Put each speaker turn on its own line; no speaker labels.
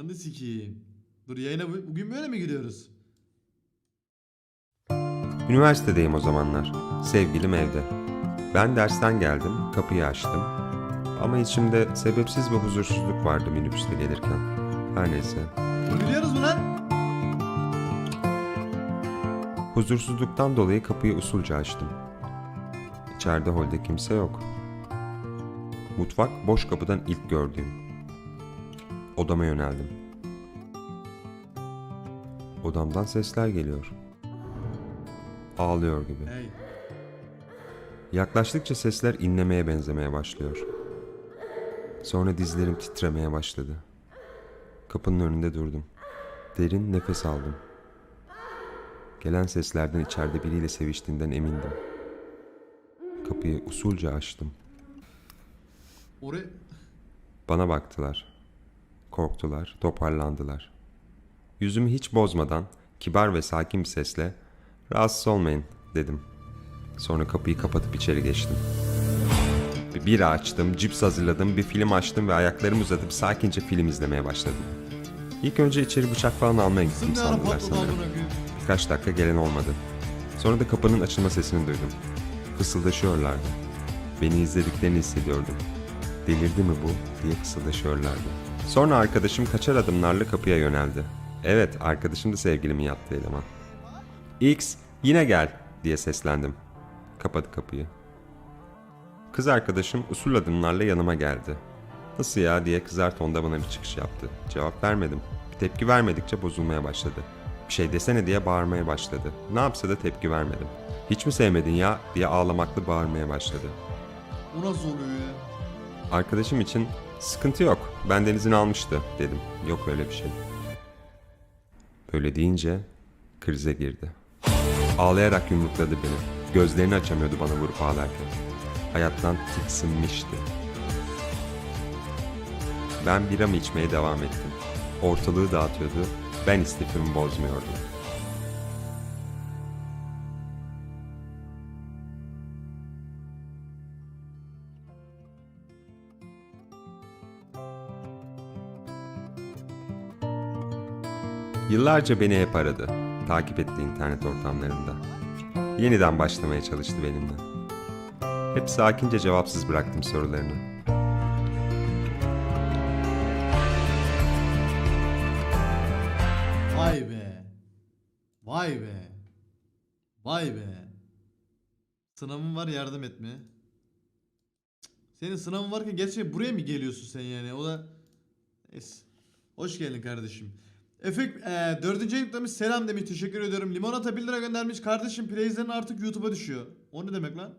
Ananı sikeyim. Dur yayına bu- bugün böyle mi giriyoruz?
Üniversitedeyim o zamanlar. Sevgilim evde. Ben dersten geldim, kapıyı açtım. Ama içimde sebepsiz bir huzursuzluk vardı minibüste gelirken. Her neyse.
Bunu biliyoruz mu lan?
Huzursuzluktan dolayı kapıyı usulca açtım. İçeride holde kimse yok. Mutfak boş kapıdan ilk gördüğüm. Odama yöneldim. Odamdan sesler geliyor. Ağlıyor gibi.
Hey.
Yaklaştıkça sesler inlemeye benzemeye başlıyor. Sonra dizlerim titremeye başladı. Kapının önünde durdum. Derin nefes aldım. Gelen seslerden içeride biriyle seviştiğinden emindim. Kapıyı usulca açtım.
Oraya...
Bana baktılar. Korktular, toparlandılar. Yüzümü hiç bozmadan kibar ve sakin bir sesle "Rahatsız olmayın." dedim. Sonra kapıyı kapatıp içeri geçtim. Bir bira açtım, cips hazırladım, bir film açtım ve ayaklarımı uzatıp sakince film izlemeye başladım. İlk önce içeri bıçak falan almaya gittim sandılar sanırım. Birkaç dakika gelen olmadı. Sonra da kapının açılma sesini duydum. Fısıldaşıyorlardı. Beni izlediklerini hissediyordum. Delirdi mi bu diye fısıldaşıyorlardı. Sonra arkadaşım kaçar adımlarla kapıya yöneldi. Evet, arkadaşım da sevgilimin yattığı eleman. X, yine gel diye seslendim. Kapadı kapıyı. Kız arkadaşım usul adımlarla yanıma geldi. Nasıl ya diye kızar tonda bana bir çıkış yaptı. Cevap vermedim. Bir tepki vermedikçe bozulmaya başladı. Bir şey desene diye bağırmaya başladı. Ne yapsa da tepki vermedim. Hiç mi sevmedin ya diye ağlamaklı bağırmaya başladı.
O nasıl oluyor ya?
Arkadaşım için sıkıntı yok. Benden izin almıştı dedim. Yok öyle bir şey. Böyle deyince krize girdi. Ağlayarak yumrukladı beni. Gözlerini açamıyordu bana vurup ağlarken. Hayattan tiksinmişti. Ben biramı içmeye devam ettim. Ortalığı dağıtıyordu. Ben istifimi bozmuyordum. Yıllarca beni hep aradı. Takip etti internet ortamlarında. Yeniden başlamaya çalıştı benimle. Hep sakince cevapsız bıraktım sorularını.
Vay be. Vay be. Vay be. Sınavın var yardım etme. Senin sınavın varken gerçekten buraya mı geliyorsun sen yani? O da... Neyse. Hoş geldin kardeşim. Efekt e, dördüncü ayıklamış selam demiş teşekkür ediyorum. Limonata 1 lira göndermiş kardeşim playslerin artık YouTube'a düşüyor. O ne demek lan?